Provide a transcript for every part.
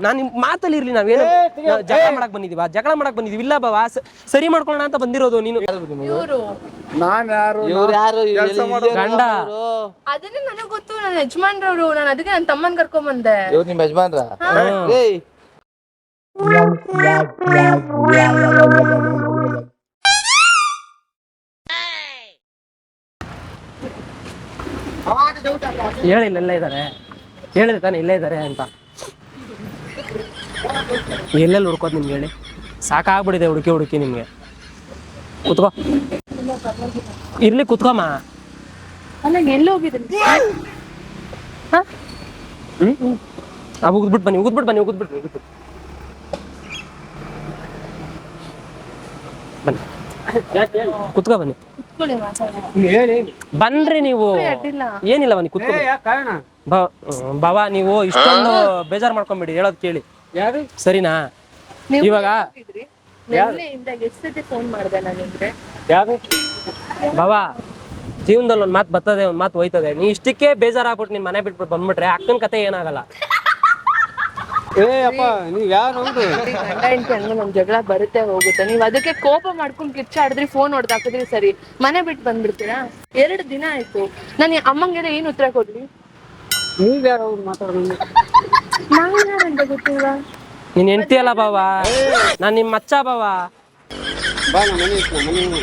ನಾನು ನಿಮ್ ಮಾತಲ್ಲಿ ಇರ್ಲಿ ನಾವ್ ಏನೋ ಜಗಳ ಮಾಡಕ್ ಬಂದಿದೀವ. ಜಗಳ ಮಾಡಕ್ ಬಂದಿದೀವಿ. ಇಲ್ಲ ಬಾವ ಸ- ಸರಿ ಮಾಡ್ಕೊಳ್ಳೋಣ ಅಂತ ಬಂದಿರೋದು ನೀನು. ಇವರು. ನಾನ್ ಯಾರು ಇವ್ರು ಯಾರು ಗಂಡ. ಅದನ್ನ ನನಗ್ ಗೊತ್ತು ನನ್ನ ಯಜಮಾನ್ರವ್ರು ನಾನು ಅದಕ್ಕೆ ನನ್ನ ತಮ್ಮನ್ ಕರ್ಕೊಂಡ್ ಬಂದೆ. ಇವ್ರು ನಿಮ್ ಯಜಮಾನ್ರ. ಏಯ್. ಹೇಳಿಲ್ಲ ಇಲ್ಲೇ ಇದ್ದಾರೆ ಹೇಳಿದ್ರೆ ತಾನೆ ಇಲ್ಲೇ ಇದಾರೆ ಅಂತ. ಎಲ್ಲೆಲ್ಲಿ ಹುಡ್ಕೋದು ನಿಮ್ಗೆ ಹೇಳಿ? ಸಾಕಾಗ್ಬಿಡಿದೆ ಹುಡುಕಿ ಹುಡುಕಿ ನಿಮ್ಗೆ. ಕುತ್ಕೋ. ಇರ್ಲಿ ಕುತ್ಕೊಮ್ಮ. ನನಗೆ ಎಲ್ಲಿ ಹೋಗಿದ್ದೀನಿ ಉಗ್ದ್ಬಿಟ್ಟು ಬನ್ನಿ ಉಗ್ದ್ಬಿಟ್ಟು ಬನ್ನಿ ಉಗ್ದ್ಬಿಟ್ಟು ಉಗ್ದ್ಬಿಟ್ಟು ಬನ್ನಿ. ಕುತ್ಕೋ ಬನ್ನಿ. ಬನ್ರಿ ನೀವು. ಏನಿಲ್ಲ ಬನ್ನಿ ಕುತ್ಕೋ ಬನ್ನಿ. ಬಾವ ನೀವು ಇಷ್ಟೊಂದು ಬೇಜಾರ್ ಮಾಡ್ಕೊಂಬಿಡಿ ಹೇಳೋದ್ ಕೇಳಿ. ಯಾರು? ಸರಿನಾ? ನೀವು ಇವಾಗ ಹೋಗಿದ್ರಿ? ಎಷ್ಟು ಸತಿ ಫೋನ್ ಮಾಡಿದೆ ನಾನು ನಿಮ್ಗೆ ಯಾರು? ಬಾವ ಜೀವನದಲ್ಲಿ ಒಂದ್ ಮಾತು ಬರ್ತದೆ ಒಂದ್ ಮಾತು ಹೋಯ್ತದೆ. ನೀ ಇಷ್ಟಕ್ಕೆ ಬೇಜಾರಾಗ್ಬಿಟ್ಟು ನಿನ್ ಮನೆ ಬಿಟ್ಬಿಟ್ಟು ಬಂದ್ಬಿಟ್ರೆ ಅಕ್ಕನ ಕತೆ ಏನಾಗಲ್ಲ. ಏ ಅಪ್ಪ ನೀವ್ ಯಾರು ಗಂಡ ಹೆಂಡತಿ ನಮ್ ಜಗಳ ಬರುತ್ತೆ ಹೋಗುತ್ತೆ. ನೀವ್ ಅದಕ್ಕೆ ಕೋಪ ಮಾಡ್ಕೊಂಡ್ ಕಿಚ್ಚಾಡಿದ್ರಿ ಫೋನ್ ಹೊಡ್ದು ಹಾಕಿದ್ರಿ ಸರಿ. ಮನೆ ಬಿಟ್ಟು ಬಂದ್ಬಿಡ್ತೀರಾ? ಎರಡು ದಿನ ಆಯ್ತು. ನಾನು ಅಮ್ಮಂಗೆ ಏನ್ ಉತ್ತರ ಕೊಡ್ಲಿ? ನೀವ್ ಯಾರು ಅವ್ರು ಗೊತ್ತಿಲ್ಲ ನೀನ್ ಹೆಂಡ್ತಿ ಅಲ್ಲ ಬಾವ ನಾನ್ ನಿಮ್ ಮಚ್ಚ ಬಾವ ಬಾ ನಮ್ಮ ಮನೆ ಇತ್ತು ನಮ್ಮ ಮನೆ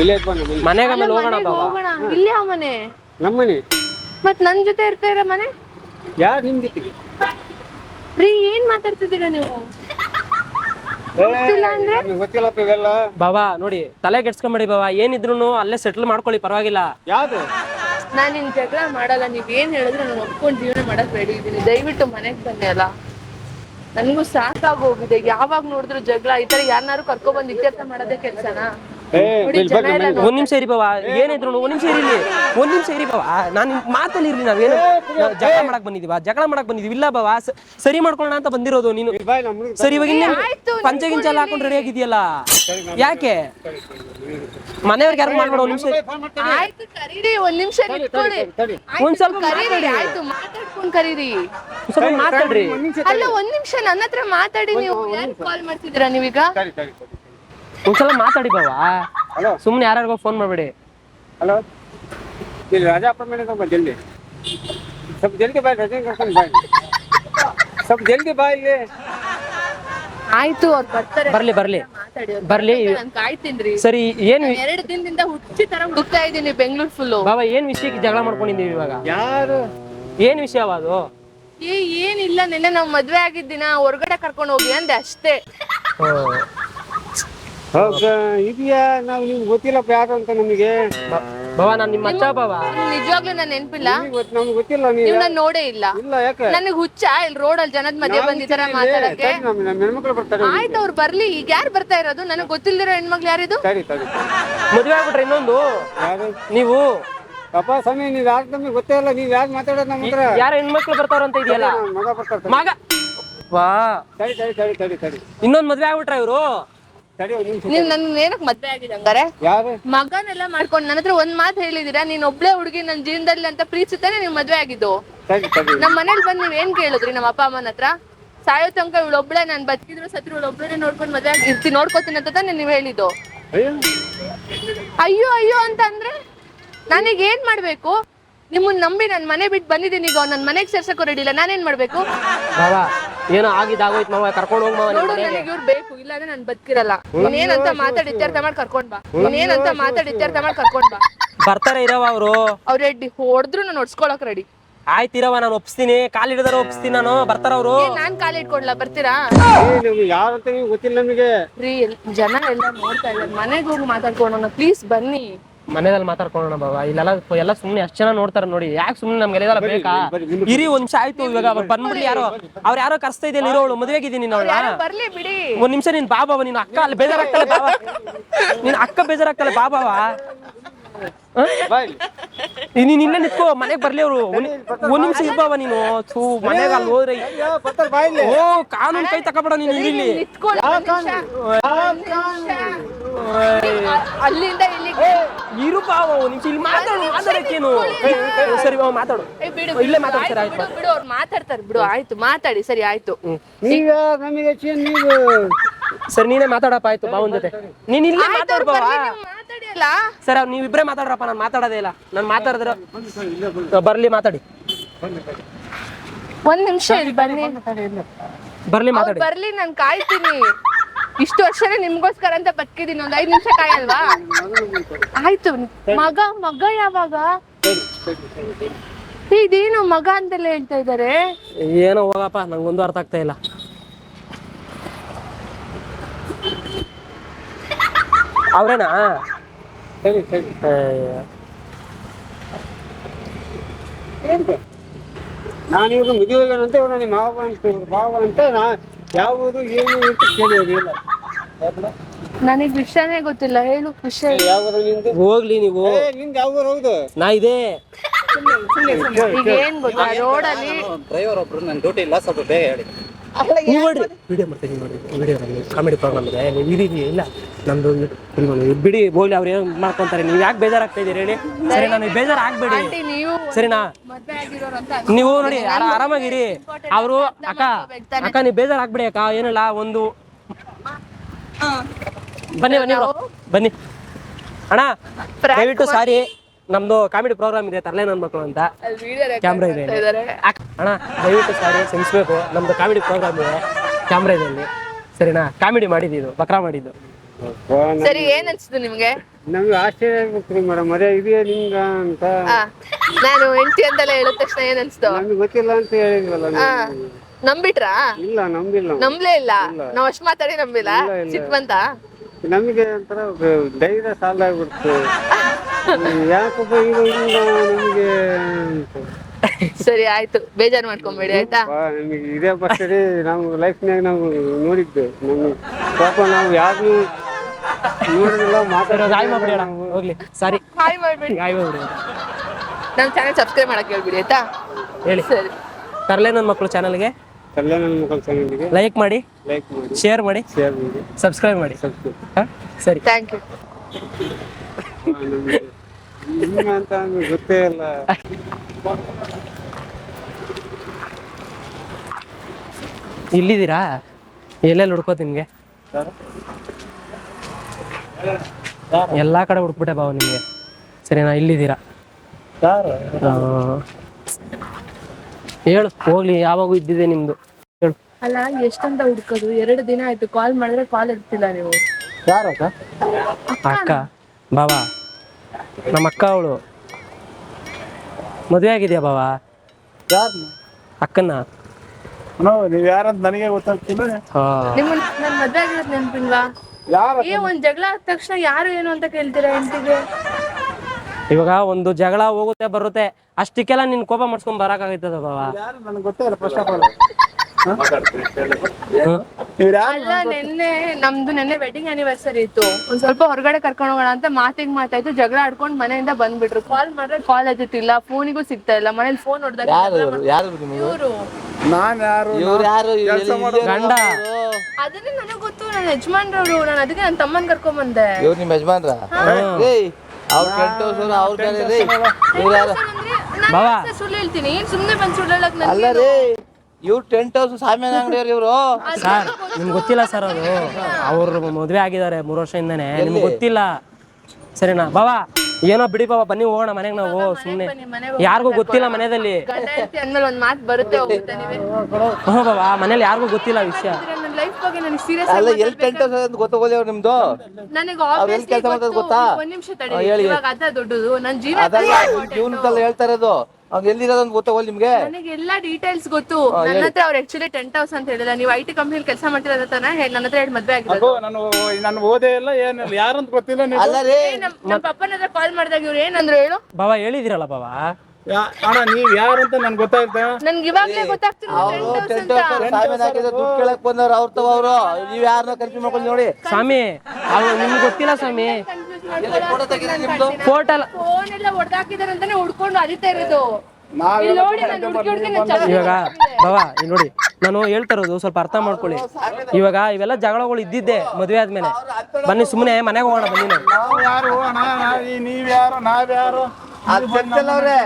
ಇಲ್ಲೇ ಬಾ ನಮ್ಮ ಮನೆ. ಮನೆಗೆ ಆಮೇಲೆ ಹೋಗೋಣ ಮನೆಗ್ ಬಾವ ಹೋಗೋಣ. ಇಲ್ಲೇ ಆ ಮನೆ. ನಮ್ಮ ಮನೆ? ಮತ್ ನನ್ ಜೊತೆ ಇರ್ತಾ ಇರೋ ಮನೆ? ಯಾರು ನಿಮ್ ಜೊತೆಗೆ ರೀ ಏನ್ ಮಾತಾಡ್ತಿದ್ದೀರಾ ನೀವು? ಗೊತ್ತಿಲ್ಲ ಅಂದ್ರೆ? ನಮ್ಗೆ ಗೊತ್ತಿಲ್ಲಪ್ಪ ಇವೆಲ್ಲ? ಬಾವ ನೋಡಿ ತಲೆ ಕೆಡ್ಸ್ಕೊಂಬೇಡಿ ಬಾವ ಏನಿದ್ರು ಅಲ್ಲೇ ಸೆಟ್ಲ್ ಮಾಡ್ಕೊಳ್ಳಿ ಪರವಾಗಿಲ್ಲ. ಯಾವ್ದು? ನಾನ್ ನಿನ್ ಜಗಳ ಮಾಡಲ್ಲ, ನೀವ್ ಏನ್ ಹೇಳಿದ್ರೆ ನಾನು ಒಪ್ಕೊಂಡು ಜೀವನ ಮಾಡಕ್ ರೆಡಿ ಇದ್ದೀನಿ. ದಯವಿಟ್ಟು ಮನೆಗ್ ಬನ್ನಿ ಅಲ್ಲ ನನ್ಗೂ ಸಾಕಾಗೋಗಿದೆ ಯಾವಾಗ ನೋಡಿದ್ರು ಜಗಳ, ಈ ತರ ಯಾರನ್ನಾರು ಕರ್ಕೊಂಡ್ ಬಂದ್ ಇತ್ಯರ್ಥ ಮಾಡೋದೇ ಕೆಲ್ಸನಾ? ಒಂದ್ ನಿಮಿಷ ಇರಿ ಬಾವ. ಏನಿದ್ರು ಒಂದ್ ನಿಮಿಷ ಇರಿಲಿ ಒಂದ್ ನಿಮಿಷ ಇರಿ ಬಾವ. ನಾನು ಮಾತಲ್ಲಿ ಇರ್ಲಿ ನಾವೇನು ಏನು ಜಗಳ ಮಾಡಕ್ ಬಂದಿದೀವ ಜಗಳ ಮಾಡಕ್ ಬಂದಿದೀವಿ. ಇಲ್ಲ ಬಾವ ಸರಿ ಮಾಡ್ಕೊಳ್ಳೋಣ ಅಂತ ಬಂದಿರೋದು ನೀನು. ಬಾ ಸರಿ ಇವಾಗ ಇನ್ನೇನು ಪಂಚ ಗಿಂಚ ಎಲ್ಲ ಹಾಕೊಂಡು ರೆಡಿ ಆಗಿದೆಯಲ್ಲ? ಯಾಕೆ? ಮನೆಯವ್ರಿಗೆ ಯಾರು ಮಾಡ್ಬೇಡ ಒಂದ್ ನಿಮಿಷ ಒಂದ್ ಸ್ವಲ್ಪ ಕರೀರಿ ಆಯ್ತು ಮಾತಾಡ್ಕೊಂಡ್ ಕರೀರಿ. ಸ್ವಲ್ಪ ಮಾತಾಡ್ರಿ. ಅಲ್ಲ ಒಂದ್ ನಿಮಿಷ ನನ್ನ ಹತ್ರ ಮಾತಾಡಿ ನೀವು. ಕಾಲ್ ಮಾಡ್ತಿದ್ದೀರಾ ನೀವೀಗ? ಒಂದ್ಸಲ ಮಾತಾಡಿ ಬಾವಾ. ಹಲೋ. ಸುಮ್ನೆ ಯಾರಿಗೋ ಫೋನ್ ಮಾಡ್ಬೇಡಿ. ಹಲೋ. ಇಲ್ಲಿ ರಾಜಾ ಅಪಾರ್ಟ್ಮೆಂಟ್ ಸ್ವಲ್ಪ ಜಲ್ದಿ ಸ್ವಲ್ಪ ಜಲ್ದಿ ಬಾಯ್ ರಜೆ ಕರ್ಕೊಂಡು ಬಾ ಸ್ವಲ್ಪ ಜಲ್ದಿ ಬಾ ಇಲ್ಲಿ. ಆಯ್ತು ಅವ್ರು ಬರ್ತಾರೆ. ಬರ್ಲಿ ಬರ್ಲಿ. ಮಾತಾಡಿ ಅವ್ರು ಬರ್ಲಿ. ನಾನು ಕಾಯ್ತೀನ್ರಿ ಸರಿ ಏನು ಎರಡು ದಿನದಿಂದ ಹುಚ್ಚಿ ತರ ಹುಡುಕ್ತಾ ಇದೀನಿ ಬೆಂಗಳೂರು ಫುಲ್ಲು ಬಾಬಾ ಏನ್ ವಿಷಯಕ್ಕೆ ಜಗಳ ಮಾಡ್ಕೊಂಡಿದ್ದೀವಿ ಇವಾಗ? ಯಾರು? ಏನ್ ವಿಷಯವ ಅದು? ಏ ಏನಿಲ್ಲ ನಿನ್ನೆ ನಾವ್ ಮದ್ವೆ ಆಗಿದ್ದಿನ ಹೊರಗಡೆ ಕರ್ಕೊಂಡು ಹೋಗಿ ಅಂದೆ ಅಷ್ಟೇ. ಹೌದ ಇದೆಯಾ? ನಾವು ನಿಮ್ಗೆ ಗೊತ್ತಿಲ್ಲಪ್ಪ ಯಾರು ಅಂತ ನಮಗೆ ಬಾವ ನಾನು ನಿಮ್ಮ ಅಚ್ಚ ಬಾವ. ನಿಜವಾಗ್ಲೂ ನಾನು ನೆನ್ಪಿಲ್ಲ? ನಮ್ಗೆ ಗೊತ್ತಿಲ್ಲ ನೀವು ನಾನು ನೋಡೇ ಇಲ್ಲ. ಇಲ್ಲ ಯಾಕೆ? ನನಗ್ ಹುಚ್ಚ ಇಲ್ಲಿ ರೋಡಲ್ಲಿ ಜನದ ಮಧ್ಯೆ ಬಂದ್ ಈ ತರ ಮಾತಾಡಕ್ಕೆ. ತಡಿ, ನಮ್ಮ ಹೆಣ್ಮಕ್ಳು ಬರ್ತಾರೆ ಆಯ್ತು ಅವ್ರು ಬರ್ಲಿ. ಈಗ ಯಾರು ಬರ್ತಾ ಇರೋದು? ನನಗೆ ಗೊತ್ತಿಲ್ದಿರೋ ಹೆಣ್ಮಕ್ಳು ಯಾರಿದು? ತಡಿ ತಡಿ. ಮದ್ವೆ ಆಗ್ಬಿಟ್ರೆ ಇನ್ನೊಂದು. ನೀವು. ಅಪ್ಪ ಸ್ವಾಮಿ ನೀವು ಯಾರು ನಮಗೆ ಗೊತ್ತೇ ಇಲ್ಲ. ನೀವ್ ಯಾರು ಮಾತಾಡೋದು ನಮ್ಮ ಹತ್ರ? ಯಾರು ಹೆಣ್ಮಕ್ಳು ಬರ್ತಾರ ಅಂತ ಇದೆಯಲ್ಲ? ಮಗ ಬರ್ತಾರೆ ಮಗ. ವಾ ಸರಿ ಸರಿ ಸರಿ ಸರಿ ಇನ್ನೊಂದ್ ಮದ್ವೆ ಆಗ್ಬಿಟ್ರ ಇವ್ರು? ನೀವ್ ನನ್ ಏನಕ್ ಮದ್ವೆ ಆಗಿದೆ ಹಂಗಾರೆ? ಯಾರು? ಮಗನೆಲ್ಲ ಮಾಡ್ಕೊಂಡು ನನ್ನ ಹತ್ರ ಒಂದ್ ಮಾತು ಹೇಳಿದೀರಾ? ನೀನ್ ಒಬ್ಳೆ ಹುಡುಗಿ ನನ್ ಜೀವನದಲ್ಲಿ ಅಂತ ಪ್ರೀತಿಸುತ್ತಾನೆ ನೀವ್ ಮದ್ವೆ ಆಗಿದ್ದು. ನಮ್ ಮನೇಲಿ ಬಂದ್ ನೀವ್ ಏನ್ ಕೇಳಿದ್ರಿ ನಮ್ಮ ಅಪ್ಪ ಅಮ್ಮನ ಹತ್ರ? ಸಾಯೋ ತನಕ ಒಬ್ಳೆ ನಾನ್ ಬದುಕಿದ್ರು ಸತ್ರು ಇವಳೊಬ್ಳೆ ನೋಡ್ಕೊಂಡ್ ಮದ್ವೆ ಆಗಿ ಇರ್ತೀನಿ ನೋಡ್ಕೋತೀನಿ ಅಂತ ತಾನೇ ನೀವ್ ಹೇಳಿದ್ದು. ಅಯ್ಯೋ. ಅಯ್ಯೋ ಅಯ್ಯೋ ಅಂತ ಅಂದ್ರೆ ನನಗ್ ಏನ್ ಮಾಡ್ಬೇಕು? ನಿಮ್ಮನ್ನ ನಂಬಿ ನನ್ ಮನೆ ಬಿಟ್ಟು ಬಂದಿದ್ದೀನಿ ಈಗ ನನ್ ಮನೆಗ್ ಸೇರ್ಸಕ್ಕೂ ರೆಡಿ ಇಲ್ಲ ನಾನೇನ್ ಮಾಡ್ಬೇಕು? ಏನೋ ಆಗಿದ್ದಾಗೋಯ್ತು ಮಾವ ಕರ್ಕೊಂಡು ಹೋಗ್ ಮಾವ ನಿಮ್ ನೋಡು ಮನೆಗೆ. ನನಗೆ ಇವ್ರು ಬೇಕು. ಇಲ್ಲ ಅಂದ್ರೆ ನಾನ್ ಬದುಕಿರಲ್ಲ. ನೀನೇನಂತ ಮಾತಾಡಿ ಇತ್ಯರ್ಥ ಮಾಡಿ ಕರ್ಕೊಂಡ್ ಬಾ. ನೀನೇನಂತ ಮಾತಾಡಿ ಇತ್ಯರ್ಥ ಮಾಡಿ ಕರ್ಕೊಂಡ್ ಬಾ. ಬರ್ತಾರೆ ಇರವ ಅವರು. ಅವ್ರ ಎಡ್ಡಿ ಹೊಡೆದ್ರು ನಾನು ಹೊಡ್ಸ್ಕೊಳಕ್ ರೆಡಿ ಆಯ್ತಿರವ ನಾನು ಒಪ್ಸ್ತೀನಿ. ಕಾಲ್ ಹಿಡಿದಾರ ಒಪ್ಸ್ತೀನಿ ನಾನು. ಬರ್ತಾರ ಅವರು. ನಾನ್ ಕಾಲ್ ಇಟ್ಕೊಂಡ್ಲ ಬರ್ತೀರಾ? ಏ, ನಿಮ್ಗೆ ಯಾರು ಅಂತ ನೀವು ಗೊತ್ತಿಲ್ಲ ನಮಗೆ. ರೀ ಎಲ್- ಜನ ಎಲ್ಲ ನೋಡ್ತಾ ಇದ್ದಾರೆ ಮನೆಗೆ ಹೋಗಿ ಮಾತಾಡ್ಕೊಂಡು ಪ್ಲೀಸ್ ಬನ್ನಿ. ಮನೆಯಲ್ಲಿ ಮಾತಾಡ್ಕೊಳ್ಳೋಣ ಬಾಬಾ. ಇಲ್ಲೆಲ್ಲ ಎಲ್ಲ ಸುಮ್ನೆ ಅಷ್ಟ್ ಜನ ನೋಡ್ತಾರೆ ನೋಡಿ. ಯಾಕೆ ಸುಮ್ನೆ ನಮ್ಗೆಲ್ಲ ಬೇಕಾ? ಇರಿ ಒಂದ್ ನಿಮಿಷ ಆಯ್ತು ಇವಾಗ. ಅವ್ರು ಬಂದ್ಬಿಡ್ಲಿ ಯಾರೋ ಅವ್ರು ಯಾರೋ ಕರ್ಸ್ತಾ ಇದೆಯಲ್ಲ ಇರೋಳು ಮದುವೆಗಿದ್ದೀನಿ ಅವಳ ಯಾರೋ ಬರ್ಲಿ ಬಿಡಿ. ಒಂದ್ ನಿಮಿಷ ನೀನ್ ಬಾ ನಿನ್ ನೀನು ಅಕ್ಕ ಅಲ್ಲಿ ಬೇಜಾರಾಗ್ತಾಳೆ ಬಾಬಾ. ನೀನ್ ಅಕ್ಕ ಬೇಜಾರಾಗ್ತಾಳೆ ಬಾ ಬಾವ ಬಾಯ್ ನೀನ್ ಇಲ್ಲೇ ನಿತ್ಕೋ ಮನೆಗ್ ಬರ್ಲಿ ಅವ್ರು. ಒಂದ್ ನಿಮಿಷ ಇರ್ಬಾವ ನೀನು. ಥೂ ಮನೆಗ ಅಲ್ಲಿ ಹೋದ್ರೆ ಓ ಕಾನೂನ್ ಕೈ ತಕಬೇಡ ನೀನು ಇಲ್ಲಿ. ಅಲ್ಲಿಂದ ಇಲ್ಲಿಗೆ ಇರು ಪಾವ ಒಂದ್ ನಿಮಿಷ ಇಲ್ಲಿ ಮಾತಾಡು ಮಾತಾಡಕ್ಕೇನು ಸರಿ ಬಾವ ಮಾತಾಡು. ಇಲ್ಲೇ ಸರ್ ಆಯ್ತು, ಬಿಡು ಬಿಡು ಅವ್ರು ಮಾತಾಡ್ತಾರೆ ಬಿಡು ಆಯ್ತು ಮಾತಾಡಿ ಸರಿ ಆಯ್ತು. ಈಗ ನಮಗೆ ನೀವು ಸರ್ ನೀನೇ ಮಾತಾಡಪ್ಪ ಆಯ್ತು ಬಾವನ್ ಜೊತೆ. ನೀನ್ ಇಲ್ಲೇ ಆಯ್ತು, ಮಾತಾಡ್ ಸರ್ ನೀವು ನೀವಿಬ್ರೇ ಮಾತಾಡ್ರಪ್ಪ ನಾನು ಮಾತಾಡೋದೇ ಇಲ್ಲ. ನಾನು ಮಾತಾಡಿದ್ರೆ ಬರ್ಲಿ ಮಾತಾಡಿ. ಒಂದ್ ನಿಮಿಷ ಇಲ್ಲಿ ಬನ್ನಿ. ಬರ್ಲಿ ಮಾತಾಡಿ. ಬರ್ಲಿ ನಾನು ಕಾಯ್ತೀನಿ. ಇಷ್ಟು ವರ್ಷನೇ ನಿಮ್ಗೋಸ್ಕರ ಅಂತ ಬದುಕಿದೀನಿ ಒಂದ್ ಐದ್ ನಿಮಿಷ ಕಾಯಲ್ವಾ? ಆಯ್ತು ಮಗ ಮಗ ಯಾವಾಗ? ಇದೇನು ಮಗ ಅಂತೆಲ್ಲ ಹೇಳ್ತಾ ಇದಾರೆ ಏನೋ ಹೋಗಪ್ಪ ನಂಗೊಂದು ಅರ್ಥ ಆಗ್ತಾ ಇಲ್ಲ. ಅವ್ರೇನಾ? ಸರಿ ಸರಿ. ನಾನು ಇವಾಗ ಮದುವೆಗಂತ ಇವರು ನಿಮ್ಮ ಮಾವ ಅಂತ ಮಾವ ಅಂತ ನಾ ಯಾವುದು ಏನು ಅಂತ ಕೇಳಿರಲಿಲ್ಲ ನನಗ್ ವಿಷಯನೇ ಗೊತ್ತಿಲ್ಲ. ಹೇಳು ವಿಷಯ ಯಾವ್ದು ನಿಂದು? ಹೋಗ್ಲಿ ನೀವು. ಏ ನಿಂದು ಯಾವ ಹೌದು ನಾ ಇದೆ. ಈಗ ಏನ್ ಗೊತ್ತಾ? ರೋಡಲ್ಲಿ ಡ್ರೈವರ್ ಒಬ್ರು ನನ್ನ ಡ್ಯೂಟಿ ಇಲ್ಲ ಸ್ವಲ್ಪ ಬೇಗ ಹೇಳಿ. ನೀವು ವಿಡಿಯೋ ಮಾಡ್ತೀನಿ ನೋಡಿ ವಿಡಿಯೋ ಕಾಮಿಡಿ ಪ್ರೋಗ್ರಾಮ್ ಇದೆ. ನೀವು ಇದೀವಿ ಇಲ್ಲ. ನಮ್ದು ಬಿಡಿ ಹೋಗ್ಲಿ ಅವ್ರು ಏನು ಮಾಡ್ಕೊಂತಾರೆ? ನೀವು ಯಾಕೆ ಬೇಜಾರಾಗ್ತಾ ಇದೀರಿ ಹೇಳಿ? ಸರಿ ನಾನು ಬೇಜಾರು ಆಗ್ಬೇಡಿ ಆಂಟಿ ನೀವು ಸರಿನಾ? ಮದ್ವೆ ಆಗಿರೋರು ಅಂತ ನೀವು ನೋಡಿ ಆರ- ಆರಾಮಾಗಿರಿ. ಅವರು ಅಕ್ಕ ಅಕ್ಕ ನೀವು ಬೇಜಾರು ಆಗ್ಬೇಡಿ ಅಕ್ಕ. ಏನಿಲ್ಲ ಒಂದು ಬನ್ನಿ ಬನ್ನಿ ಬನ್ನಿ. ಅಣ್ಣ ದಯವಿಟ್ಟು ಸಾರಿ. ನಮ್ದು ಕಾಮಿಡಿ ಪ್ರೋಗ್ರಾಮ್ ಇದೆ ತರಲೆ ನನ್ನ ಮಕ್ಕಳು ಅಂತ. ಕ್ಯಾಮ್ರಾ ಇದೆ ಮಾಡ್ತಾ ಇದಾರೆ. ಅಣ್ಣ ದಯವಿಟ್ಟು ಸಾರಿ ಕ್ಷಮಿಸ್ಬೇಕು. ನಮ್ದು ಕಾಮಿಡಿ ಪ್ರೋಗ್ರಾಮ್ ಇದೆ ಕ್ಯಾಮ್ರಾ ಇದೆ ಅಲ್ಲಿ. ಸರಿನಾ? ಕಾಮಿಡಿ ಮಾಡಿದ್ದು ಇದು ಬಕ್ರಾ ಮಾಡಿದ್ದು. ಸರಿ ಏನ್ ಅನ್ಸುತ್ತೆ ನಿಮ್ಗೆ? ನಮ್ಗೆ ಆಶ್ಚರ್ಯ ಆಗ್ಬೇಕು ಮೇಡಮ್ ಅದೇ ಇದೆಯಾ ನಿಮ್ಗ ಅಂತ. ನಾನು ಎಂಟಿ ಅಂತೆಲ್ಲ ಹೇಳಿದ ತಕ್ಷಣ ಏನ್ ಅನ್ಸ್ತು ನಮ್ಗೆ ಗೊತ್ತಿಲ್ಲ ಅಂತ ಹೇಳಿದ್ವಲ್ಲ ನಂಬಿಟ್ರಾ? ಇಲ್ಲ ನಂಬಿಲ್ಲ. ನಂಬ್ಲೇ ಇಲ್ಲ. ನಾವ್ ಅಷ್ಟ್ ಮಾತಾಡಿ ನಂಬಿಲ್ಲ. ಬಂತ ನಮಗೆ ಒಂಥರ ಧೈರ್ಯ ಸಾಲ ಆಗ್ಬಿಡ್ತು ಯಾಕಪ್ಪ ಈಗ ನಮಗೆ ಸರಿ ಆಯ್ತು. ಬೇಜಾರು ಮಾಡ್ಕೊಂಬೇಡಿ ಆಯ್ತಾ? ನಮಗೆ ಇದೇ ಬರ್ತದೆ ನಾವು ಲೈಫ್ನಾಗ ನಾವು ನೋಡಿದ್ದು. ನಮ್ಗೆ ಪಾಪ ನಾವು ಯಾರು ನೋಡಿದಿಲ್ಲ ಮಾತಾಡೋದು ಅಣ್ಣ. ಹೋಗ್ಲಿ. ಸಾರಿ ಹಾಯ್ ಮಾಡ್ಬೇಡಿ ಹಾಯ್ ಮಾಡ್ಬಿಡಿ ನಮ್ ಚಾನಲ್ ಸಬ್ಸ್ಕ್ರೈಬ್ ಮಾಡಕ್ ಹೇಳ್ಬಿಡಿ ಆಯ್ತಾ? ಹೇಳಿ. ಸರಿ. ತರಲೆ ನನ್ನ ಮಕ್ಕಳ ಚಾನಲ್ಗೆ ಲೈಕ್ ಮಾಡಿ? ಲೈಕ್ ಮಾಡಿ. ಶೇರ್ ಮಾಡಿ? ಶೇರ್ ಮಾಡಿ. ಸಬ್ಸ್ಕ್ರೈಬ್ ಮಾಡಿ. ಸರಿ. ಥ್ಯಾಂಕ್ ಯು ನಮಗೆ ಅಂತ ಗೊತ್ತೇ ಇಲ್ಲ. ಇಲ್ಲಿದ್ದೀರಾ? ಎಲ್ಲೆಲ್ಲಿ ಹುಡ್ಕೋತಿ ನಿಮಗೆ ಎಲ್ಲ ಕಡೆ ಹುಡ್ಕ್ಬಿಟ್ಟೆ ನಿಮಗೆ ಸರಿ ಸರಿನಾ? ಇಲ್ಲಿದ್ದೀರಾ? ಹೇಳು ಹೋಗ್ಲಿ ಯಾವಾಗೂ ಇದ್ದಿದೆ ನಿಮ್ದು. ಹೇಳು. ಅಲ್ಲ ಎಷ್ಟಂತ ಹುಡ್ಕೋದು? ಎರಡು ದಿನ ಆಯ್ತು ಕಾಲ್ ಮಾಡಿದ್ರೆ ಕಾಲ್ ಎತ್ತಿಲ್ಲ ನೀವು. ಅಕ್ಕ? ಬಾವ. ನಮ್ಮ ಅಕ್ಕ ಅವಳು. ಮದುವೆ ಆಗಿದ್ಯಾ ಬಾವ? ಅಕ್ಕನ. ನೀವು ಯಾರಂತ ನನಗೆ ಗೊತ್ತಾಗ್ತಿಲ್ಲ. ಹಾ. ನಿಮ್ಮ ನನ್ ಮದ್ವೆ ಆಗಿರೋದ್ ನೆನ್ಪಿಲ್ವಾ? ಯಾರ ಏ ಒಂದ್ ಜಗಳ ಆದ ತಕ್ಷಣ ಯಾರು ಏನು ಅಂತ ಕೇಳ್ತೀರಾ ಹೆಂಡತಿಗೆ? ಇವಾಗ ಒಂದು ಜಗಳ ಹೋಗುತ್ತೆ ಬರುತ್ತೆ ಅಷ್ಟಕ್ಕೆಲ್ಲ ನಿನ್ ಕೋಪ ಮಾಡ್ಸ್ಕೊಂಡ್ ಬರಕಾಗೈತದ ಬಾವ? ಯಾರು? ನನಗೆ ಗೊತ್ತೇ ಫಸ್ಟ್ ಆಫ್ ಆಲ್ ಹ್ಮ್. ಅಲ್ಲ ನಿನ್ನೆ ನಮ್ದು ನೆನ್ನೆ ವೆಡ್ಡಿಂಗ್ ಆನಿವರ್ಸರಿ ಇತ್ತು. ಒಂದ್ ಸ್ವಲ್ಪ ಹೊರಗಡೆ ಕರ್ಕೊಂಡು ಹೋಗೋಣ ಅಂತ ಮಾತಿಗೆ ಮಾತಾಯ್ತು ಜಗಳ ಆಡ್ಕೊಂಡ್ ಮನೆಯಿಂದ ಬಂದ್ಬಿಟ್ರು. ಕಾಲ್ ಮಾಡಿದ್ರೆ ಕಾಲ್ ಎತ್ತಿಲ್ಲ ಫೋನಿಗೂ ಸಿಗ್ತಾ ಇಲ್ಲ. ಮನೇಲಿ ಫೋನ್ ಹೊಡೆದಾಗ ಯಾರು ನಿಮಗೆ ಯಾರು ಗಂಡ. ಅದನ್ನ ನನಗ್ ಗೊತ್ತು ನನ್ನ ಯಜಮಾನ್ರವ್ರು ನಾನು ಅದಕ್ಕೆ ನನ್ನ ತಮ್ಮನ್ ಕರ್ಕೊಂಡ್ ಬಂದೆ. ಇವ್ರು ನಿಮ್ಮ ಯಜಮಾನ್ರ? ಏಯ್ ಅವ್ರ ಹೌಸ್ ಅವ್ರ ಕಡೆ ರೀ ಇವ್ರು ಯಾರು ಬಾವ. ಸುಳ್ಳು ಹೇಳ್ತೀನಿ. ಏನ್ ಸುಮ್ನೆ ಬಂದ್ ಸುಳ್ಳು ಹೇಳಕ್ ಅಲ್ಲ ರೀ ಇವ್ರು ಟೆಂಟ್ ಹೌಸ್ ಸಾಮಾನ್ಯ ಅಂಗಡಿಯವ್ರು ಇವರು. ಸರ್ ನಿಮ್ಗೆ ಗೊತ್ತಿಲ್ಲ ಸರ್ ಅದು? ಅವ್ರು ಮದುವೆ ಆಗಿದ್ದಾರೆ ಮೂರು ವರ್ಷದಿಂದಾನೆ. ನಿಮ್ಗೆ ಗೊತ್ತಿಲ್ಲ? ಸರಿನಾ? ಬಾವಾ ಏನೋ ಬಿಡಿ ಬಾಬಾ ಬನ್ನಿ ಹೋಗೋಣ ಮನೆಗೆ ನಾವು ಸುಮ್ಮನೆ ಯಾರಿಗೂ ಗೊತ್ತಿಲ್ಲ ಮನೆಯಲ್ಲಿ ಗಂಡ ಹೆಂಡತಿ ಅಂದ್ಮೇಲೆ ಒಂದ್ ಮಾತು ಬರುತ್ತೆ ಹೋಗುತ್ತೆ ನೀವೇ. ಹ್ಞೂ ಬಾಬಾ ಮನೇಲಿ ಯಾರಿಗೂ ಗೊತ್ತಿಲ್ಲ ವಿಷಯ. ಲೈಫ್ ಬಗ್ಗೆ ನನಗೆ ಸೀರಿಯಸ್ ಅಲ್ಲ ಎಲ್ಲಿ ಟೆಂಟ್ ಹೌಸ್ ಅಂತ ಗೊತ್ತಾಗೋಲಿ ಅವ್ರು ನಿಮ್ದು? ನನಗೆ ಅವ್ರು ಎಲ್ಲಿ ಕೆಲ್ಸ ಮಾಡ್ತಾರೆ ಗೊತ್ತಾ? ಒಂದ್ ನಿಮಿಷ ತಡಿ ಹೇಳಿ. ಇವಾಗ ಅದ ದೊಡ್ಡದು ನನ್ನ ಜೀವನ ಅದಲ್ಲ ಜೀವನದಲ್ಲಿ ಹೇಳ್ತಾ ಇರೋದು. ಅವ್ನು ಎಲ್ಲಿರೋದು ಅಂತ ಗೊತ್ತಾಗೋಲ್ಲ ನಿಮ್ಗೆ? ನನಗೆ ಎಲ್ಲಾ ಡೀಟೇಲ್ಸ್ ಗೊತ್ತು. ನನ್ನ ಹತ್ರ ಅವ್ರು ಆಕ್ಚುಲಿ ಟೆಂಟ್ ಹೌಸ್ ಅಂತ ಹೇಳಿದ್ರಲ್ಲ ನೀವು ಐ ಟಿ ಕಂಪ್ನಿಲಿ ಕೆಲಸ ಮಾಡ್ತಿರೋದ ತಾನೆ ನನ್ನ ಹತ್ರ ಹೇಳಿ ಮದ್ವೆ ಆಗಿರೋದು. ನಾನು ನಾನು ಓದೇ ಇಲ್ಲ ಏನಿಲ್ಲ ಯಾರಂತ ಗೊತ್ತಿಲ್ಲ ನೀವು. ಅಲ್ಲ ರೀ ಏ, ನಮ್ ನಮ್ಮ ಪಪ್ಪನ ಹತ್ರ ಕಾಲ್ ಮಾಡಿದಾಗ ಇವ್ರು ಏನಂದ್ರು ಹೇಳು. ಬಾಬಾ ಹೇಳಿದಿರಲ್ಲ ಬಾಬಾ ಅಣ್ಣ ನೀವ್ ಯಾರಂತ ನನ್ಗೆ ಗೊತ್ತಾಯ್ತಾ? ನನ್ಗೆ ಇವಾಗ್ಲೇ ಗೊತ್ತಾಗ್ತಿಲ್ಲ ಅವರು ಟೆಂಟ್ ಹೌಸ್ ಹಾಕಿದ್ರೆ ದುಡ್ಡು ಕೇಳಕ್ ಬಂದವ್ರು ಅವ್ರ ತವ ಅವರು. ನೀವ್ ಯಾರನ್ನ ಕನ್ಫ್ಯೂಸ್ ಮಾಡ್ಕೊಂಡು ನೋಡಿ. ಸ್ವಾಮಿ ಅವ್ರು ನಿಮ್ಗೆ ಗೊತ್ತಿಲ್ಲ ಸ್ವಾಮಿ. ಫೋಟೋ ತೆಗೀರಿ ನಿಮ್ದು. ಫೋಟೋ ಫೋನ್ ಎಲ್ಲ ಹೊಡೆದಾಕಿದಾರೆ ಅಂತಾನೆ ಹುಡ್ಕೊಂಡು ಅರಿತಾ ಇರೋದು. ಇಲ್ಲಿ ನೋಡಿ ನಾನು ಹುಡುಕಿ ಹುಡುಕಿ ನನ್ನ ಇವಾಗ ಬಾವಾ ನೋಡಿ. ನಾನು ಹೇಳ್ತಾ ಇರೋದು ಸ್ವಲ್ಪ ಅರ್ಥ ಮಾಡ್ಕೊಳ್ಳಿ. ಇವಾಗ ಇವೆಲ್ಲ ಜಗಳಗಳು ಇದ್ದಿದ್ದೆ ಮದುವೆ ಆದ್ಮೇಲೆ. ಬನ್ನಿ ಸುಮ್ಮನೆ ಮನೆಗೆ ಹೋಗೋಣ ಬನ್ನಿ ನಾವು. ಯಾರು ಅಣ್ಣ ನಾವ್- ಯಾರು ನಾವ್ ಯಾರು? ಅದ್ ಗೊತ್ತಿಲ್ಲ ಅವ್ರೆ.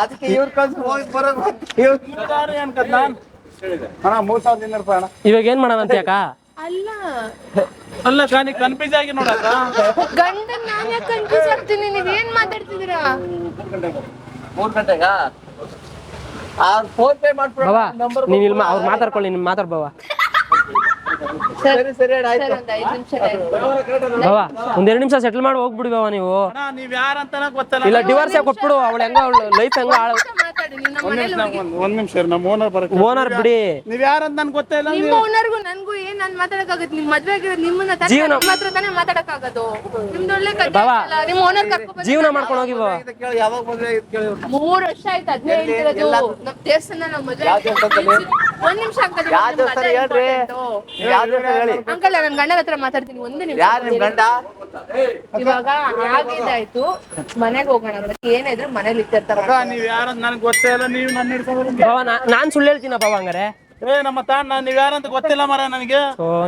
ಅದಕ್ಕೆ ಇವ್ರ ಕಳ್ಸಿ ಹೋಗಿ ಬರೋದು ಇವ್ರು ಯಾರು ಅನ್ಕತ್ ಅಣ್ಣ ಮೂರ್ ಸಾವಿರದ ಇನ್ನೂರು ರೂಪಾಯಿ ಅಣ್ಣ. ಇವಾಗ ಏನ್ ಮಾಡೋಣ ಅಂತ ಯಾಕ ಅಲ್ಲ. ಅಲ್ಲ ಕಾನಿ ಕನ್ಫ್ಯೂಸ್ ಆಗಿ ನೋಡಕ್ಕ ಗಂಡ ನಾನ್ ಯಾಕೆ ಕನ್ಫ್ಯೂಸ್ ಆಗ್ತೀನಿ? ನೀವ್ ಏನ್ ಮಾತಾಡ್ತಿದ್ದೀರಾ? ಮೂರ್ ಗಂಟೆಗ ಫೋನ್ ಪೇ ಮಾಡ್ಬಿಡ ನಂಬರ್ ನೀನ್ ಇಲ್ಲಿ ಅವ್ರು ಮಾತಾಡ್ಕೊಳ್ಳಿ ನಿಮ್ ಮಾತಾಡ್ ಬಾವ ಬಾವ ಒಂದೆರಡು ನಿಮಿಷ ಸೆಟಲ್ ಮಾಡಿ ಹೋಗ್ಬಿಡಿ ಬಾವ ನೀವು. ಅಣ್ಣ ನೀವ್ ಗೊತ್ತಲ್ಲ. ಇಲ್ಲ ಡಿವೋರ್ಸ್ ಕೊಟ್ಬಿಡು ಅವಳು ಹೆಂಗ ಅವಳು ಲೈಫ್ ಹೆಂಗ ನಮ್ಮ ಒಂದ್ ನಿಮಿಷ ನಮ್ಮ ಓನರ್ ಬಿಡಿ. ನೀವ್ ಯಾರಂತ ನನ್ಗೆ ಗೊತ್ತೇ ಇಲ್ಲ ನಿಮ್ಮ ಓನರ್ಗೂ ನನ್ಗೂ ಏನ್ ನಾನ್ ಮಾತಾಡಕ್ಕಾಗತ್ತೆ? ನಿಮ್ ಮದ್ವೆ ಆಗಿರೋದು ನಿಮ್ಮನ್ನ ತಾನೇ ಜೀವನ- ನಿಮ್ಮ ಹತ್ರ ತಾನೇ ಮಾತಾಡಕ್ಕಾಗೋದು. ನಿಮ್ದು ಒಳ್ಳೆ ಕಥೆ ಬಾವಾ. ಐತಲ್ಲ, ನಿಮ್ ಓನರ್ ಕರ್ಕೊಂಡ್ ಜೀವನ ಮಾಡ್ಕೊಂಡು ಹೋಗಿ ಬಾವ. ಕೇಳಿ ಯಾವಾಗ ಮದ್ವೆ ಆಗಿದ್ ಕೇಳಿ. ಇವ್ರ್ನ. ಮೂರ್ ವರ್ಷ ಆಯ್ತು ಹದಿನೈದು ನಮ್ ದೇವಸ್ಥಾನ ನಮ್ ಮದ್ವೆ? ಒಂದ್ ನಿಮಿಷ ಅಂಕಲ್ ಯಾವ ದೇವಸ್ಥಾನ ಹೇಳ್ರಿ. ನೀವ್ ಯಾವ ದೇವಸ್ಥಾನ ಹೇಳಿ. ಅಂಕಲ್ ನನ್ ಗಂಡನ ಹತ್ರ ಮಾತಾಡ್ತೀನಿ ಒಂದ್ ನಿಮಿಷ ಯಾರ್ ನಿಮ್ ಗಂಡ? ಇವಾಗ ಆಗಿದ್ದಾಯ್ತು ಮನೆಗ್ ಹೋಗೋಣ ಅದಕ್ಕೆ ಏನಿದ್ರು ಮನೇಲಿ ಇಟ್ಟಿರ್ತಾರ. ನೀವ್ ಯಾರು ನನ್ಗೆ ಗೊತ್ತೇ ಇಲ್ಲ ನೀವ್ ನನ್ನ ಹಿಡ್ಕೊಂಡು ನಾ- ನಾನ್ ಸುಳ್ಳು ಹೇಳ್ತೀನ ಬಾವ ಹಂಗಾರೆ. ಏ ನಮ್ಮ ತಾಣ ನೀವ್ ಯಾರಂತ ಗೊತ್ತಿಲ್ಲ ಮರ ನನಗೆ.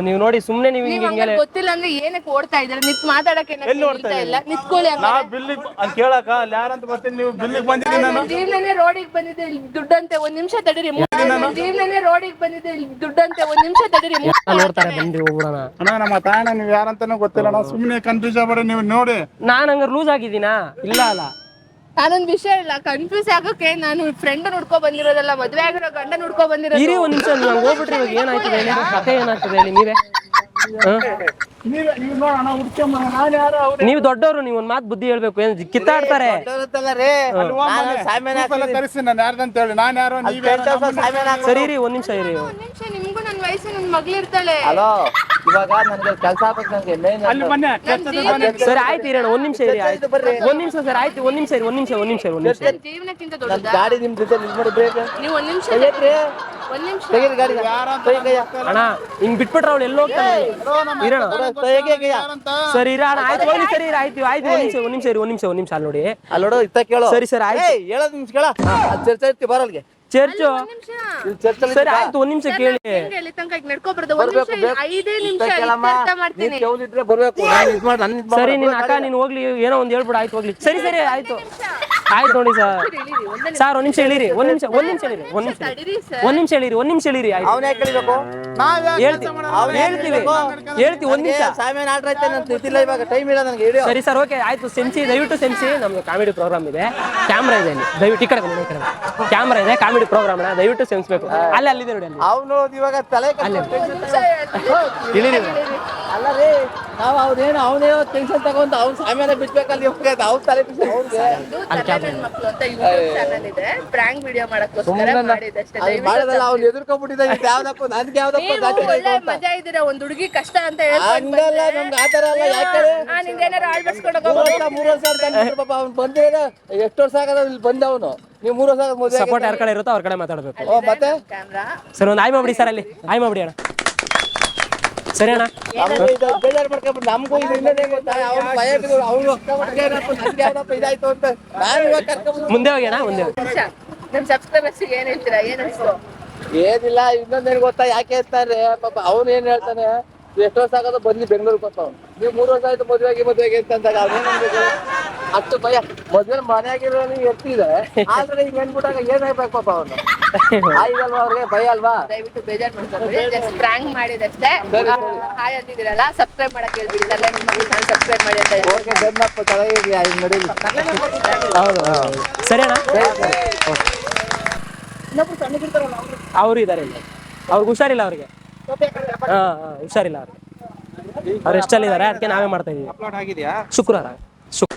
ನೀವು ನೋಡಿ ಸುಮ್ನೆ ನೀವು ನೀವ್ ಹಿಂಗೆ ಹಂಗಾರೆ ಗೊತ್ತಿಲ್ಲ ಅಂದ್ರೆ ಏನಕ್ಕೆ ಓಡ್ತಾ ಇದ್ರೆ ನಿತ್ ಮಾತಾಡಕ್ಕೆ ನಿಲ್ತಾ ಇಲ್ಲ. ನಿತ್ಕೊಳ್ಳಿ ನಾ ಬಿಲ್ಲಿಗ್ ಅಂತ ಕೇಳಕ ಅಲ್ಲಿ ಯಾರಂತ ಗೊತ್ತಿಲ್ಲ ನೀವು ಬಿಲ್ಲಿಗ್ ಬಂದಿದ್ದೀನಿ ನಾನು. ನನ್ ಜೀವನನೇ ರೋಡಿಗೆ ಬಂದಿದೆ ಇಲ್ಲಿ. ದುಡ್ಡಂತೆ ಒಂದ್ ನಿಮಿಷ ತಡೀರಿ. ನನ್ ಜೀವನನೇ ರೋಡಿಗೆ ಬಂದಿದೆ ಇಲ್ಲಿ. ದುಡ್ಡಂತೆ ಒಂದ್ ನಿಮಿಷ ತಡೀರಿ. ನೋಡ್ತಾರೆ ಬಂದಿ ಹೋಗ್ಬಿಡೋಣ. ಅಣ್ಣ ನಮ್ಮ ತಾಯಣ್ಣ ನೀವ್ ಯಾರಂತಾನು ಗೊತ್ತಿಲ್ಲ. ಅಣ್ಣ ಸುಮ್ಮನೆ ಕನ್ಫ್ಯೂಸ್ ಆಗ್ಬೇಡಿ ನೀವು ನೋಡಿ. ನಾನ್ ಹಂಗಾರೆ ಲೂಸ್ ಆಗಿದ್ದೀನಾ? ಇಲ್ಲ ಅಲ್ಲ. ನಾನೊಂದ್ ವಿಷಯ ಇಲ್ಲ ಕನ್ಫ್ಯೂಸ್ ಆಗಕ್ಕೆ ನಾನು ಫ್ರೆಂಡ್ ನೋಡ್ಕೊ ಬಂದಿರೋದಲ್ಲ, ಮದ್ವೆ ಆಗಿರೋ ಗಂಡ ನೋಡ್ಕೊ ಬಂದಿರೋದು. ಇರಿ ಒಂದ್ ನಿಮಿಷ ಹೋಗ್ಬಿಟ್ರಿ ಇವಾಗ ಏನಾಯ್ತದೆ? ಕಥೆ ಏನಾಗ್ತದೆ ಹೇಳಿ, ನೀವೇ? ನೀವ್ ದೊಡ್ಡವರು ನೀವು ಒಂದ್ ಮಾತು ಬುದ್ಧಿ ಹೇಳ್ಬೇಕು. ಏನ್ ಕಿತ್ತಾಡ್ತಾರೆ? ಸರಿ ರೀ ಒಂದ್ ನಿಮಿಷ ಇರಿ. ಒಂದ್ ನಿಮಿಷ ನಿಮ್ಗೂ ನನ್ ವಯಸ್ಸು ನನ್ ಮಗಳಿರ್ತಾಳೆ. ಹಲೋ ಇವಾಗ ನನ್ಗೆ ಕೆಲ್ಸ ಆಗ್ಬೇಕು ನಂಗೆ ಅಲ್ಲಿ ಬನ್ನಿ ಸರಿ ಆಯ್ತು ಇರೋಣ ಒಂದ್ ನಿಮಿಷ ಇರಿ ಆಯ್ತು. ಒಂದ್ ನಿಮಿಷ ಸರ್ ಆಯ್ತು ಒಂದ್ ನಿಮಿಷ ಇರಿ ಒಂದ್ ನಿಮಿಷ ಒಂದ್ ನಿಮಿಷ ಒಂದ್ ನಿಮಿಷ ಗಾಡಿ ನಿಮ್ ಜೊತೆ ನಿಲ್ ಮಾಡಿ ಬ್ರೇಕ್ ನೀವ್ ಒಂದ್ ನಿಮಿಷ ಅಣ್ಣ ಹಿಂಗ್ ಬಿಟ್ಬಿಟ್ರೆ ಅವಳು ಎಲ್ಲೋ ಇರೋಣ ಸರಿ ಇರ ಅಣ್ಣ ಆಯ್ತು ಹೋಗ್ಲಿ ಸರಿ ಇರಿ ಆಯ್ತು ಆಯ್ತು ಒಂದ್ ನಿಮಿಷ ಒಂದ್ ನಿಮಿಷ ಇರಿ ಒಂದ್ ನಿಮಿಷ ಒಂದ್ ನಿಮಿಷ ಅಲ್ಲಿ ನೋಡಿ. ಅಲ್ಲಿ ನೋಡು ಇತ್ತ ಕೇಳು. ಸರಿ ಸರಿ ಆಯ್ತು. ಹೇಳೋದ್ ನಿಮಿಷ ಕೇಳ. ಅಲ್ಲಿ ಚರ್ಚೆ ಇರ್ತಿ ಬರಲ್ಗೆ ಚರ್ಚು. ಸರಿ ಆಯ್ತು ಒಂದ್ ನಿಮಿಷ ಕೇಳಿ. ಸರಿ. ನಿನ್ ಅಕ್ಕ ನೀನ್ ಹೋಗ್ಲಿ. ಏನೋ ಒಂದ್ ಹೇಳ್ಬಿಡು ಆಯ್ತು ಹೋಗ್ಲಿ. ಸರಿ ಸರಿ ಆಯ್ತು. ಆಯ್ತು ನೋಡಿ ಸರ್. ಇಳಿರಿ, ಒಂದೇ ನಿಮಿಷ. ಸರ್ ಒಂದ್ ನಿಮಿಷ ಹೇಳಿರಿ ಒಂದ್ ನಿಮಿಷ ಒಂದ್ ನಿಮಿಷ ಹೇಳಿರಿ ಒಂದ್ ನಿಮಿಷ ಒಂದ್ ನಿಮಿಷ ಹೇಳಿರಿ ಒಂದ್ ನಿಮಿಷ ಹೇಳಿರಿ ಆಯ್ತು. ಅವ್ನ್ ಯಾಕೆ ಕಳಿಬೇಕು ನಾವ್ ಯಾಕೆ ಹೇಳ್ತಿ ಹೇಳ್ತೀವಿ ಹೇಳ್ತೀವಿ. ಒಂದ್ ನಿಮಿಷ. ಸರಿ ಸರ್ ಓಕೆ ಆಯ್ತು ಸೆನ್ಸಿ ದಯವಿಟ್ಟು ಸೆನ್ಸಿ ನಮ್ದು ಕಾಮಿಡಿ ಪ್ರೋಗ್ರಾಮ್ ಇದೆ. ಕ್ಯಾಮ್ರಾ ಇದೆ ದಯವಿಟ್ಟು ಈ ಕಡೆ ಈ ಕಡೆ ಕ್ಯಾಮ್ರಾ ಇದೆ ಕಾಮಿಡಿ ಪ್ರೋಗ್ರಾಮ್ ದಯವಿಟ್ಟು ಸೆನ್ಸ್ಬೇಕು ಅಲ್ಲಿ ಅಲ್ಲಿದೆ ನೋಡಿ ಅಲ್ಲಿ. ಅವನು ಇವಾಗ ತಲೆ ಅಲ್ಲಿ. ಇಳಿರಿ ಅಲ್ಲ ರೀ ನಾವು ಅವ್ನೇನು ಅವನೇನೋ ಟೆನ್ಷನ್ ತಗೊಂಡು ಅವ್ನ ಸಾಮ್ಯಾನ ಬಿಡ್ಬೇಕಲ್ಲಿ ಇವಾಗ ಅವ್ನು ತಲೆ ಪ್ರಾಂಕ್ ವಿಡಿಯೋ ಮಾಡಕ್ಕೋಸ್ಕರ ಮಾಡಿದಷ್ಟೇ ಅದು ಮಾಡೋದಲ್ಲ ಅವ್ನು ಎದುರ್ಕೊಂಡ್ಬಿಟ್ಟಿದ್ದ ಯಾವ್ದಪ್ಪ ನನ್ಗೆ ಯಾವ್ದಪ್ಪ ನೀವು ಜಾತಿ ಒಳ್ಳೆ ಮಜಾ ಇದ್ದೀರಾ? ಒಂದ್ ಹುಡುಗಿ ಕಷ್ಟ ಅಂತ ಹೇಳಲ್ಲ ಹಂಗಲ್ಲ ನಮ್ಗೆ ಆತರ ಅಲ್ಲ ಯಾಕೆ ಆ ಏನಾರು ಆಳ್ಬಡ್ಸ್ಕೊಂಡು ಮೂರು ವರ್ಷ ಮೂರು ವರ್ಷ ಅಂತ ಪಾಪ ಅವ್ನು ಬಂದಿರೋ ಎಷ್ಟು ವರ್ಷ ಆಗದ ಇಲ್ಲಿ ಬಂದ ಅವನು ನೀವು ಮೂರು ವರ್ಷ ಮದುವೆ ಸಪೋರ್ಟ್ ಯಾರ ಕಡೆ ಇರುತ್ತೋ ಅವ್ರ ಕಡೆ ಮಾತಾಡಬೇಕು. ಓ ಮತ್ತೆ? ಕ್ಯಾಮ್ರಾ ಸರ್ ಒಂದು ಆಯ್ ಮಾಡ್ಬಿಡಿ ಸರ್ ಅಲ್ಲಿ. ಆಯ್ ಮಾಡ್ಬಿಡಿ ಅಣ್ಣ. ಸರಿ ಅಣ್ಣ. ಬೇಜಾರು ಮಾಡ್ಕೊಂಡ್ಬಿಟ್ಟು ನಮಗೂ ಇನ್ನೊಂದೇ ಗೊತ್ತಾ? ಅವ್ನು ಭಯ ಬಿದ್ದು ಅವ್ನು ನನ್ಗೆ ಯಾವ್ದಪ್ಪ ಇದಾಯ್ತು ಅಂತ ನಾನು ಇವಾಗ ಮುಂದೆ ಹೋಗಿ ಅಣ್ಣ ಮುಂದೆ ಹೋಗಿ. ನಿಮಿಷ. ಸಬ್ಸ್ಕ್ರೈಬರ್ಸ್ ಏನ್ ಹೇಳ್ತೀರಾ? ಏನ್ ಅನ್ಸ್ತು? ಏನಿಲ್ಲ ಇನ್ನೊಂದೇನು ಗೊತ್ತಾ? ಯಾಕೆ ಅಂತಾರೆ? ಪಾಪ ಅವ್ನು ಏನ್ ಹೇಳ್ತಾನೆ? ಎಷ್ಟು ವರ್ಷ ಆಗೋದು ಬಂದು ಬೆಂಗಳೂರಿಗೆ ಬರ್ತಾವ ನೀವು ಮೂರು ವರ್ಷ ಆಯ್ತು ಮದುವೆಗೆ ಮದುವೆಗೆ ಅಂತ ಆಗಿ ಅವ್ನೇನ್ ಅನ್ಬೇಕು? ಅಷ್ಟು ಭಯ ಮದ್ವೆ ಮನೆಯಾಗಿರೋ ಎತ್ತಿದೆ ಆದ್ರೆ ಈಗ ಏನ್ಬಿಟ್ಟಾಗ ಏನಾಗ್ಬೇಕು ಪಾಪ ಅವನು ಆಯ್ತಲ್ವಾ ಅವ್ರಿಗೆ? ಭಯ ಅಲ್ವಾ? ದಯವಿಟ್ಟು ಬೇಜಾರ್ ಮಾಡ್ತಾರೆ ಜಸ್ಟ್ ಪ್ರಾಂಕ್ ಮಾಡಿದಷ್ಟೇ. ಹಾಯ್ ಅಂತಿದ್ದೀರಲ್ಲ ಸಬ್ಸ್ಕ್ರೈಬ್ ಮಾಡಕ್ ಹೇಳ್ಬಿಡಿ. ಚಾನಲ್ ಸಬ್ಸ್ಕ್ರೈಬ್ ಮಾಡಿ ಅಂತ. ಓಕೆ ಗನ್ನಪ್ಪ ಚೆನ್ನಾಗಿ ಹಿಂಗ್ ನಡೀಲಿ. ಹೌದು ಸರಿ ಅಣ್ಣ. ಅವರು ಇದ್ದಾರೆ ಇಲ್ಲಿ. ಅವ್ರಿಗೆ ಹುಷಾರಿಲ್ಲ ಅವ್ರಿಗೆ. ಹಾ ಹಾ ಹುಷಾರಿಲ್ಲ ಅವ್ರಿಗೆ. ಅವ್ರು ಎಷ್ಟಲ್ಲಿದ್ದಾರೆ ಅದಕ್ಕೆ ನಾವೇ ಮಾಡ್ತಾ ಇದೀವಿ. ಅಪ್ಲೋಡ್ ಆಗಿದೆಯಾ? ಶುಕ್ರವಾರ. ಶುಕ್